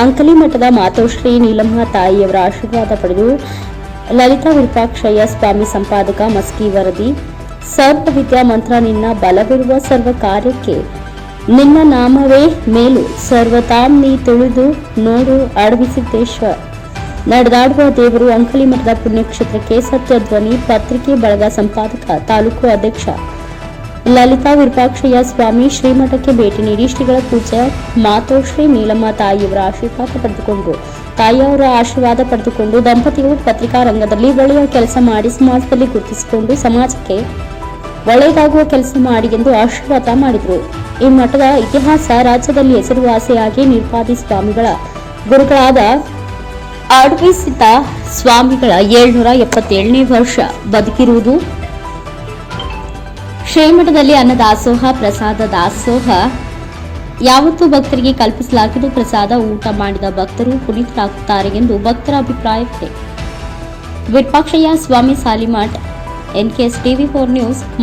ಅಂಕಲಿ ಮಠದ ಮಾತೋಶ್ರೀ ನೀಲಮ್ಮ ತಾಯಿಯವರ ಆಶೀರ್ವಾದ ಪಡೆದು ಲಲಿತಾ ವಿರೂಪಾಕ್ಷಯ್ಯ ಸ್ವಾಮಿ ಸಂಪಾದಕ ಮಸ್ಕಿ ವರದಿ. ಸರ್ವ ವಿದ್ಯಾ ಮಂತ್ರ ನಿನ್ನ ಬಲವಿರುವ ಸರ್ವ ಕಾರ್ಯಕ್ಕೆ ನಿನ್ನ ನಾಮವೇ ಮೇಲು. ಸರ್ವತಾಂ ನೀ ತುಳಿದು ನೋಡು ಅಡವಿಸಿದ್ದೇಶ್ವರ್ ನಡೆದಾಡುವ ದೇವರು ಅಂಕಲಿ ಮಠದ ಪುಣ್ಯಕ್ಷೇತ್ರಕ್ಕೆ ಸತ್ಯಧ್ವನಿ, ಪತ್ರಿಕೆ ಬಳಗ ಸಂಪಾದಕ, ತಾಲೂಕು ಅಧ್ಯಕ್ಷ. ಲಲಿತಾ ವಿರೂಪಾಕ್ಷಯ್ಯ ಸ್ವಾಮಿ ಶ್ರೀಮಠಕ್ಕೆ ಭೇಟಿ ನೀಡಿ ಶ್ರೀಗಳ ಪೂಜೆ ಮಾತೋಶ್ರೀ ನೀಲಮ್ಮ ತಾಯಿಯವರ ಆಶೀರ್ವಾದ ಪಡೆದುಕೊಂಡರು ತಾಯಿಯವರ ಆಶೀರ್ವಾದ ಪಡೆದುಕೊಂಡು ದಂಪತಿಗಳು ಪತ್ರಿಕಾ ರಂಗದಲ್ಲಿ ಒಳ್ಳೆಯ ಕೆಲಸ ಮಾಡಿ ಸಮಾಜದಲ್ಲಿ ಗುರುತಿಸಿಕೊಂಡು ಸಮಾಜಕ್ಕೆ ಒಳ್ಳೆಯದಾಗುವ ಕೆಲಸ ಮಾಡಿ ಎಂದು ಆಶೀರ್ವಾದ ಮಾಡಿದರು. ಈ ಮಠದ ಇತಿಹಾಸ ರಾಜ್ಯದಲ್ಲಿ ಹೆಸರುವಾಸಿಯಾಗಿ ನಿರ್ಪಾದಿ ಸ್ವಾಮಿಗಳ ಗುರುಗಳಾದ ಆಡ್ವಿಸಿತ ಸ್ವಾಮಿಗಳ ಏಳ್ನೂರ ಎಪ್ಪತ್ತೇಳನೇ ವರ್ಷ ಬದುಕಿರುವುದು ಶ್ರೀಮಠದಲ್ಲಿ ಅನ್ನದಾಸೋಹ, ಪ್ರಸಾದ ದಾಸೋಹ. ಯಾವತ್ತೂ ಭಕ್ತರಿಗೆ ಕಲ್ಪಿಸಲಾಗಿದ್ದು ಪ್ರಸಾದ, ಊಟ ಮಾಡಿದ ಭಕ್ತರು ಪುನೀತರಾಗುತ್ತಾರೆ ಎಂದು ಭಕ್ತರ ಅಭಿಪ್ರಾಯವಿದೆ. Virupakshayya, Swami Salimath NKS TV four news